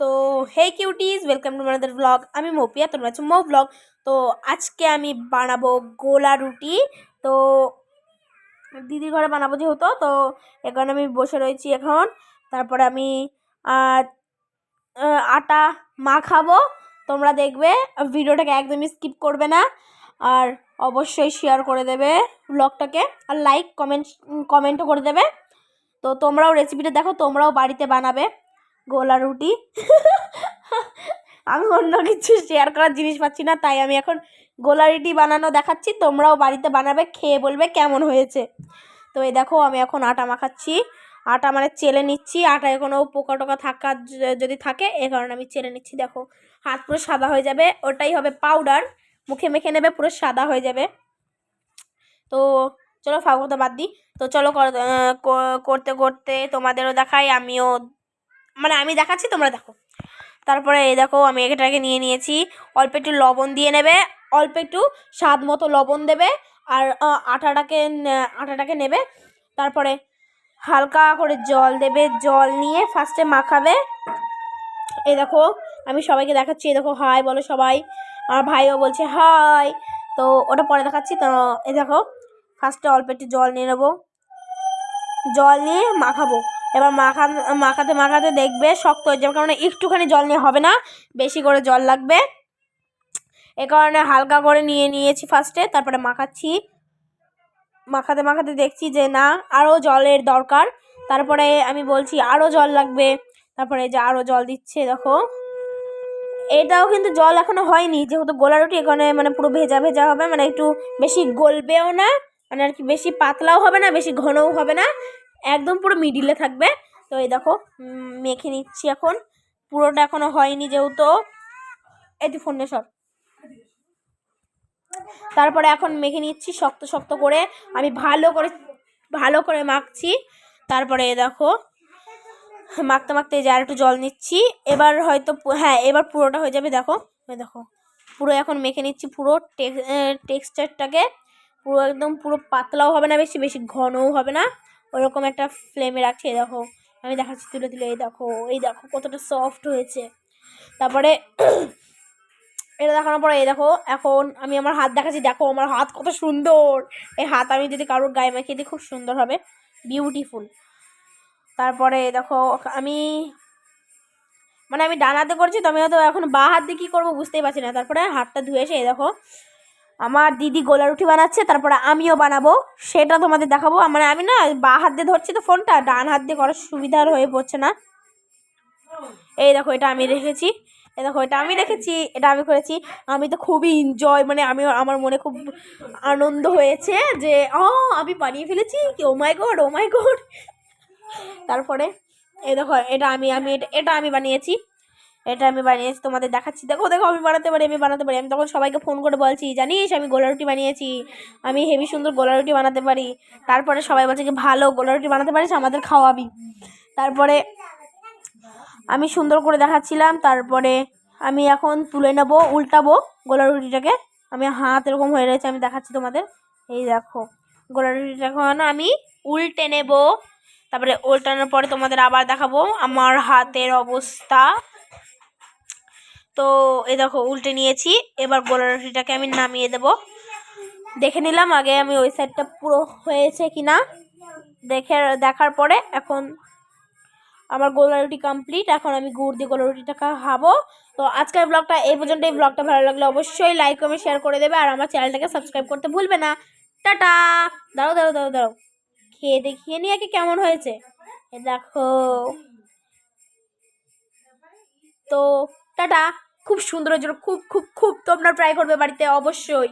তো hey cuties welcome to মানাদার blog আমি মপিয়া, তোমরা হচ্ছে মো ব্লগ তো, আজকে আমি বানাবো গোলা রুটি। তো, দিদির ঘরে বানাবো যেহেতু, তো এখন আমি বসে রয়েছি এখন। তারপরে আমি আটা মাখাবো। তোমরা দেখবে, ভিডিওটাকে একদমই স্কিপ করবে না। আর অবশ্যই শেয়ার করে দেবে ব্লগটাকে আর লাইক কমেন্ট কমেন্টও করে দেবে। তো, তোমরাও রেসিপিটা দেখো, তোমরাও বাড়িতে বানাবে। গোলা রুটি। আমি অন্য কিছু শেয়ার করার জিনিস পাচ্ছি না, তাই আমি এখন গোলা রুটি বানানো দেখাচ্ছি। তোমরাও বাড়িতে বানাবে, খেয়ে বলবে কেমন হয়েছে। তো এই দেখো, আমি এখন আটা মাখাচ্ছি। আটা মানে চেলে নিচ্ছি। আটায় কোনো পোকা টোকা থাকা যদি থাকে, এ কারণে আমি চেলে নিচ্ছি। দেখো, হাত পুরো সাদা হয়ে যাবে। ওটাই হবে পাউডার মুখে মেখে নেবে, পুরো সাদা হয়ে যাবে। তো চলো ফাগুতা বাদ দিই। তো চলো, কর- করতে করতে তোমাদেরও দেখাই, আমিও মানে আমি দেখাচ্ছি, তোমরা দেখো। তারপরে এই দেখো, আমি এটাকে নিয়ে নিয়েছি। অল্প একটু লবণ দিয়ে নেবে, অল্প একটু স্বাদ মতো লবণ দেবে, আর আটাটাকে আটাটাকে নেবে। তারপরে হালকা করে জল দেবে, জল নিয়ে ফার্স্টে মাখাবে। এই দেখো, আমি সবাইকে দেখাচ্ছি, এই দেখো, হাই বলো সবাই। আমার ভাইও বলছে, হাই। তো ওটা পরে দেখাচ্ছি, তো এই দেখো, ফার্স্টে অল্প একটু জল নিয়ে নেব। জল নিয়ে মাখাবো। এবার মাখা মাখাতে মাখাতে দেখবে শক্ত হয়ে যাবে কারণ একটুখানি জল নিয়ে হবে না, বেশি করে জল লাগবে। এ কারণে হালকা করে নিয়ে নিয়েছি ফার্স্টে তারপরে মাখাচ্ছি মাখাতে মাখাতে দেখছি যে না আরও জলের দরকার। তারপরে আমি বলছি আরও জল লাগবে। তারপরে যে আরও জল দিচ্ছে, দেখো। এটাও কিন্তু জল এখনও হয়নি, যেহেতু গোলা রুটি এখানে মানে পুরো ভেজা ভেজা হবে মানে একটু বেশি গলবেও না মানে আর কি বেশি পাতলাও হবে না, বেশি ঘনও হবে না। একদম পুরো মিডিলে থাকবে। তো এই দেখো মেখে নিচ্ছি এখন। পুরোটা এখনও হয়নি যেহেতু। তুই ফোন সব তারপরে এখন মেখে নিচ্ছি শক্ত শক্ত করে। আমি ভালো করে ভালো করে মাখছি। তারপরে দেখো, মাখতে মাখতে যে আর একটু জল নিচ্ছি। এবার হয়তো হ্যাঁ এবার পুরোটা হয়ে যাবে দেখো। দেখো, পুরো এখন মেখে নিচ্ছি পুরো টেক্সচারটাকে পুরো একদম পুরো পাতলাও হবে না বেশি বেশি ঘনও হবে না। ওরকম একটা ফ্লেমে রাখছি, এই দেখো। আমি দেখাচ্ছি, তুলে তুলে এই দেখো এই দেখো, কতটা সফট হয়েছে। তারপরে এটা দেখানোর পরে, এই দেখো, এখন আমি আমার হাত দেখাচ্ছি, দেখো আমার হাত কত সুন্দর। এই হাত আমি যদি কারোর গায়ে মাখিয়ে দিই, খুব সুন্দর হবে। বিউটিফুল তারপরে দেখো, আমি মানে আমি ডান হাতে করছি, তো আমি হয়তো এখন বা হাত দিয়ে কী করব বুঝতেই পারছি না। তারপরে হাতটা ধুয়ে এসে দেখো আমার দিদি গোলা রুটি বানাচ্ছে, তারপরে আমিও বানাবো। সেটা তোমাদের দেখাবো। মানে আমি না, বা হাত দিয়ে ধরছি তো ফোনটা, ডান হাত দিয়ে করার সুবিধার হয়ে পড়ছে না। এই দেখো, এটা আমি রেখেছি। এই দেখো, এটা আমি রেখেছি, এটা আমি করেছি। আমি তো খুবই এনজয় মানে আমি, আমার মনে খুব আনন্দ হয়েছে যে ও আমি বানিয়ে ফেলেছি। কি ও মাই গড ও মাই গড তারপরে, এই দেখো, এটা আমি আমি, এটা আমি বানিয়েছি। এটা আমি বানিয়েছি, তোমাদের দেখাচ্ছি। দেখো দেখো, আমি বানাতে পারি, আমি বানাতে পারি। আমি তখন সবাইকে ফোন করে বলছি, জানিস, আমি গোলা রুটি বানিয়েছি। আমি হেভি সুন্দর গোলা রুটি বানাতে পারি। তারপরে সবাই বলছে কি, ভালো, গোলা রুটি বানাতে পারিস, আমাদের খাওয়াবি। তারপরে আমি সুন্দর করে দেখাচ্ছিলাম, তারপরে আমি এখন তুলে নেব, উল্টাবো গোলা রুটিটাকে। আমি হাত এরকম হয়ে রয়েছে, আমি দেখাচ্ছি তোমাদের। এই দেখো, গোলা রুটিটা এখন আমি উল্টে নেব। তারপরে উল্টানোর পরে তোমাদের আবার দেখাবো, আমার হাতের অবস্থা। তো এ দেখো উল্টে নিয়েছি। এবার গোলা রুটিটাকে আমি নামিয়ে দেব। দেখে নিলাম আগে আমি ওই সাইডটা পুরো হয়েছে কি না দেখে দেখার পরে এখন আমার গোলা রুটি কমপ্লিট এখন আমি গুড় দিয়ে গোলা রুটিটা খাব। তো আজকের ব্লগটা এই পর্যন্ত এই ব্লগটা ভালো লাগলে অবশ্যই লাইক কমেন্ট শেয়ার করে দেবে। আর আমার চ্যানেলটাকে সাবস্ক্রাইব করতে ভুলবে না। টাটা! দাঁড়াও দাঁড়াও দাঁড়াও দাঁড়াও। খেয়ে দেখিয়ে নিয়ে কি কেমন হয়েছে। দেখো। তো টাটা! খুব সুন্দর হয়েছিল খুব খুব খুব তোমরা ট্রাই করবে বাড়িতে অবশ্যই।